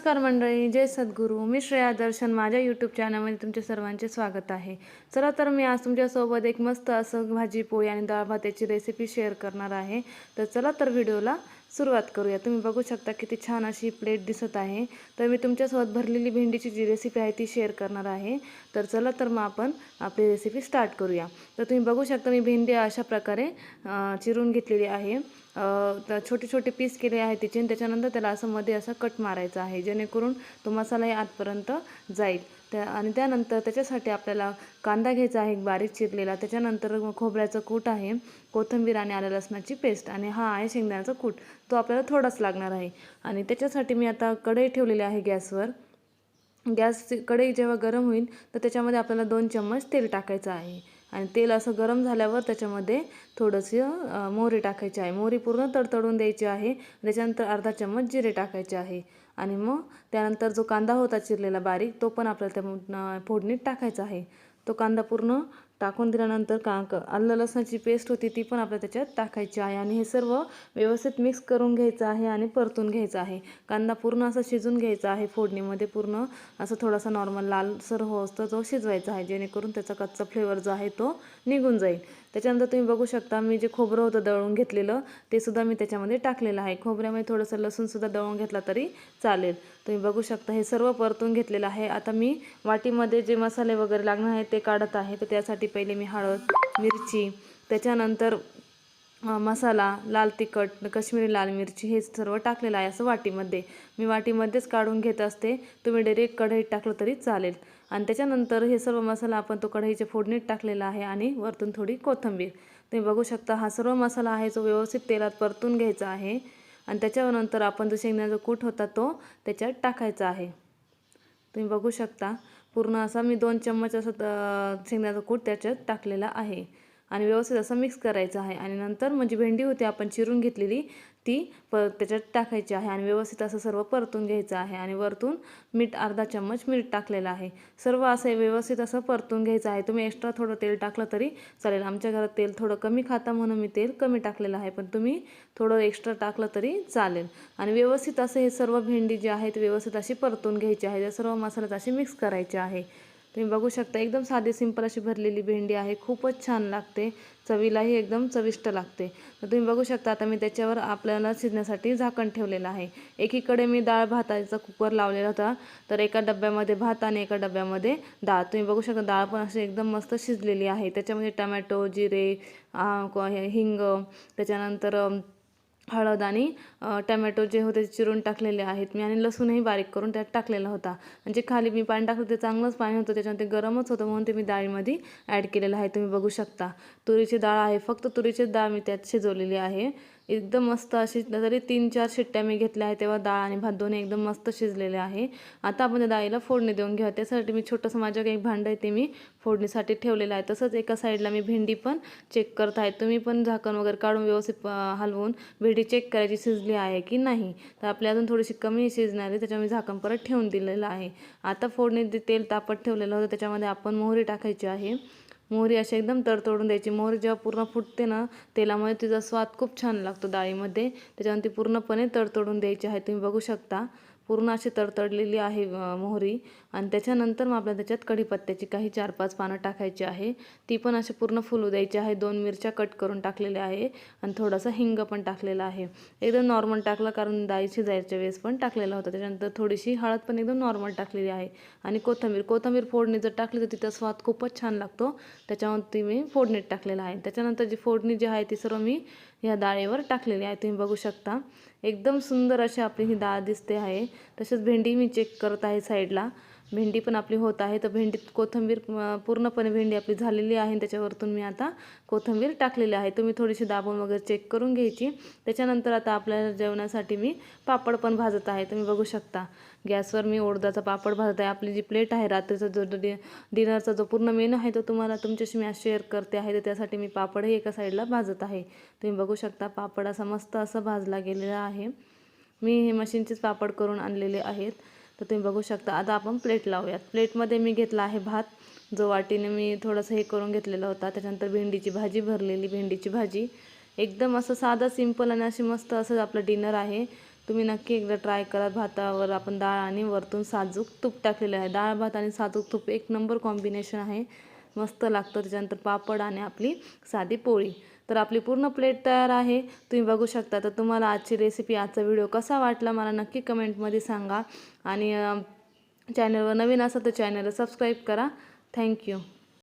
नमस्कार मंडळी जय सद्गुरू. मी श्रेया दर्शन. माझ्या यूट्यूब चॅनलमध्ये तुमचे सर्वांचे स्वागत आहे. चला तर मी आज तुमच्यासोबत एक मस्त असं भाजी पोळी आणि डाळ भाताची रेसिपी शेअर करणार आहे. तर चला तर व्हिडिओला सुरुवात करूया. तुम्ही बघू शकता किती छान अशी प्लेट दिसत आहे. तर मी तुमच्यासोबत भरलेली भेंडीची जी रेसिपी आहे ती शेअर करणार आहे. तर चला तर मग आपण आपली रेसिपी स्टार्ट करूया. तर तुम्ही बघू शकता मी भेंडी अशा प्रकारे चिरून घेतलेली आहे. छोटे छोटे पीस केले आहे तिचे आणि त्याच्यानंतर त्याला असं मध्ये असं कट मारायचा आहे जेणेकरून तो मसालाही आतपर्यंत जाईल. त्या आणि त्यानंतर त्याच्यासाठी आपल्याला कांदा घ्यायचा आहे एक बारीक चिरलेला. त्याच्यानंतर खोबऱ्याचं कूट आहे कोथिंबीर आणि आलं लसणाची पेस्ट. आणि हा आहे शेंगदाण्याचा कूट. तो आपल्याला थोडाच लागणार आहे. आणि त्याच्यासाठी मी आता कढई ठेवलेली आहे गॅसवर. गॅस कढई जेव्हा गरम होईल तर त्याच्यामध्ये आपल्याला दोन चम्मच तेल टाकायचं आहे. आणि तेल असं गरम झाल्यावर त्याच्यामध्ये थोडंसं मोहरी टाकायची आहे. मोहरी पूर्ण तडतडून द्यायची आहे. त्याच्यानंतर अर्धा चम्मच जिरे टाकायचे आहे. आणि मग त्यानंतर जो कांदा होता चिरलेला बारीक तो पण आपल्याला त्या फोडणीत टाकायचा आहे. तो कांदा पूर्ण टाकून दिल्यानंतर का आलं लसणाची पेस्ट होती ती पण आपल्याला त्याच्यात टाकायची आहे आणि हे सर्व व्यवस्थित मिक्स करून घ्यायचं आहे आणि परतून घ्यायचं आहे. कांदा पूर्ण असा शिजून घ्यायचा आहे फोडणीमध्ये पूर्ण. असं थोडासा नॉर्मल लालसर हो असतो तो शिजवायचा आहे जेणेकरून त्याचा कच्चा फ्लेवर जो आहे तो निघून जाईल. त्याच्यानंतर तुम्ही बघू शकता मी जे खोबरं होतं दळून घेतलेलं ते सुद्धा मी त्याच्यामध्ये टाकलेलं आहे. खोबऱ्यामध्ये थोडंसं लसूणसुद्धा दळून घेतला तरी चालेल. तुम्ही बघू शकता हे सर्व परतून घेतलेलं आहे. आता मी वाटीमध्ये जे मसाले वगैरे लागणार आहेत ते काढत आहे तर त्यासाठी पहिले मी हळद मिरची त्याच्यानंतर मसाला लाल तिखट कश्मीरी लाल मिरची हे सर्व टाकलेलं आहे असं वाटीमध्ये. मी वाटीमध्येच काढून घेत असते. तुम्ही डायरेक्ट कढईत टाकलं तरी चालेल. आणि त्याच्यानंतर हे सर्व मसाला आपण तो कढईच्या फोडणीत टाकलेला आहे आणि वरतून थोडी कोथिंबीर. तुम्ही बघू शकता हा सर्व मसाला आहे जो व्यवस्थित तेलात परतून घ्यायचा आहे. आणि त्याच्यानंतर आपण जो शेंगण्याचा कूट होता तो त्याच्यात टाकायचा आहे. तुम्ही बघू शकता. पूर्ण असा मी दोन चम्मच असं अ, कूट त्याच्यात टाकलेला आहे. आणि व्यवस्थित असं मिक्स करायचं आहे. आणि नंतर म्हणजे भेंडी होती आपण चिरून घेतलेली ती प त्याच्यात टाकायची आहे. आणि व्यवस्थित असं सर्व परतून घ्यायचं आहे. आणि वरतून मीठ अर्धा चम्मच मीठ टाकलेलं आहे. सर्व असं व्यवस्थित असं परतून घ्यायचं आहे. तुम्ही एक्स्ट्रा थोडं तेल टाकलं तरी चालेल. आमच्या घरात तेल थोडं कमी खाता म्हणून मी तेल कमी टाकलेलं आहे. पण तुम्ही थोडं एक्स्ट्रा टाकलं तरी चालेल. आणि व्यवस्थित असं हे सर्व भेंडी जी आहे ती व्यवस्थित अशी परतून घ्यायची आहे. त्या सर्व मसाल्यात अशी मिक्स करायचे आहे. तुम्ही बघू शकता एकदम साधी सिंपल अशी भरलेली भेंडी आहे. खूपच छान लागते. चवीलाही एकदम चविष्ट लागते. तर तुम्ही बघू शकता आता मी त्याच्यावर आपल्याला शिजण्यासाठी झाकण ठेवलेलं आहे. एकीकडे मी डाळ भाताचा कुकर लावलेला होता. तर एका डब्यामध्ये भात आणि एका डब्यामध्ये डाळ. तुम्ही बघू शकता डाळ पण अशी एकदम मस्त शिजलेली आहे. त्याच्यामध्ये टमॅटो जिरे हिंग त्याच्यानंतर हळद आणि टमॅटो जे होते चिरून टाकलेले आहेत. मी आणि लसूणही बारीक करून त्यात टाकलेला होता. म्हणजे खाली मी पाणी टाकलं ते चांगलंच पाणी होतं. त्याच्यामध्ये गरमच होतं म्हणून ते मी डाळीमध्ये ॲड केलेलं आहे. तुम्ही बघू शकता. तुरीची डाळ आहे. फक्त तुरीची डाळ मी त्यात शिजवलेली आहे. एकदम मस्त अशी तरी तीन चार शिट्ट्या मी घेतल्या आहे तेव्हा डाळ आणि भात दोन्ही एकदम मस्त शिजलेले आहे. आता आपण त्या डाळीला फोडणी देऊन घ्या त्यासाठी मी छोटंसं माझ्या एक भांडं आहे ते मी फोडणीसाठी ठेवलेलं आहे. तसंच एका साईडला मी भेंडी पण चेक करत आहे. तुम्ही पण झाकण वगैरे काढून व्यवस्थित हलवून भेंडी चेक करायची शिजली आहे की नाही? तर आपली अजून थोडीशी कमी शिजणार आहे. त्याच्यामुळे झाकण परत ठेवून दिलेलं आहे. आता फोडणी तेल तापत ठेवलेलं होतं त्याच्यामध्ये आपण मोहरी टाकायची आहे. मोहरी अशी एकदम तडतडून द्यायची. मोहरी जेव्हा पूर्ण फुटते ना तेलामध्ये तिचा स्वाद खूप छान लागतो डाळीमध्ये. त्याच्यानंतर ती पूर्णपणे तडतडून द्यायची आहे. तुम्ही बघू शकता. पूर्ण अशी तडतडलेली आहे मोहरी. आणि त्याच्यानंतर मग आपल्याला त्याच्यात कढीपत्त्याची काही चार पाच पानं टाकायची आहे. ती पण अशी पूर्ण फुलू द्यायची आहे. दोन मिरच्या कट करून टाकलेल्या आहे. आणि थोडासा हिंग पण टाकलेला आहे. एकदम नॉर्मल टाकला कारण डाळी शिजायच्या वेळेस पण टाकलेला होता. त्याच्यानंतर थोडीशी हळद पण एकदम नॉर्मल टाकलेली आहे. आणि कोथिंबीर कोथंबीर फोडणी जर टाकली तर तिचा स्वाद खूपच छान लागतो. त्याच्यावरती मी फोडणीत टाकलेला आहे. त्याच्यानंतर जी फोडणी जी आहे ती सर्व मी ह्या डाळीवर टाकलेली आहे. तुम्ही बघू शकता. एकदम सुंदर अशी आपली ही डाळ दिसते आहे. तसेच भेंडी मी चेक करत आहे साईडला भेंडी पण आपली होत आहे. तर भेंडीत कोथिंबीर पूर्णपणे भेंडी आपली झालेली आहे. आणि त्याच्यावरतून मी आता कोथिंबीर टाकलेली आहे. तुम्ही थोडीशी दाबून वगैरे चेक करून घ्यायची. त्याच्यानंतर आता आपल्या जेवणासाठी मी पापड पण भाजत आहे. तुम्ही बघू शकता. गॅसवर मी उडदाचा पापड भाजत आहे. आपली जी प्लेट आहे रात्रीचा जो डि डिनरचा जो पूर्ण मेनू आहे तो तुम्हाला तुमच्याशी मी आज शेअर करते आहे. तर त्यासाठी मी पापडही एका साईडला भाजत आहे. तुम्ही बघू शकता पापड असा मस्त असा भाजला गेलेला आहे. मी हे मशीनचेच पापड करून आणलेले आहेत. तर तुम्ही बघू शकता आता आपण प्लेट लावूयात. प्लेटमध्ये मी घेतला आहे भात. जो वाटीने मी थोडंसं हे करून घेतलेला होता. त्याच्यानंतर भेंडीची भाजी भरलेली भेंडीची भाजी. एकदम असं साधं सिंपल आणि अशी मस्त असं आपलं डिनर आहे. तुम्ही नक्की एकदा ट्राय करा. भातावर आपण डाळ आणि वरतून साजूक तूप टाकलेलं आहे. डाळ भात आणि साजूक तूप एक नंबर कॉम्बिनेशन आहे. मस्त लागतं. त्याच्यानंतर पापड आणि आपली साधी पोळी. तर आपली पूर्ण प्लेट तयार आहे. तुम्ही बघू शकता तर तुम्हाला आजची रेसिपी आजचा व्हिडिओ कसा वाटला मला नक्की कमेंटमध्ये सांगा. आणि चॅनलवर नवीन असाल तर चॅनलला सबस्क्राईब करा. थँक्यू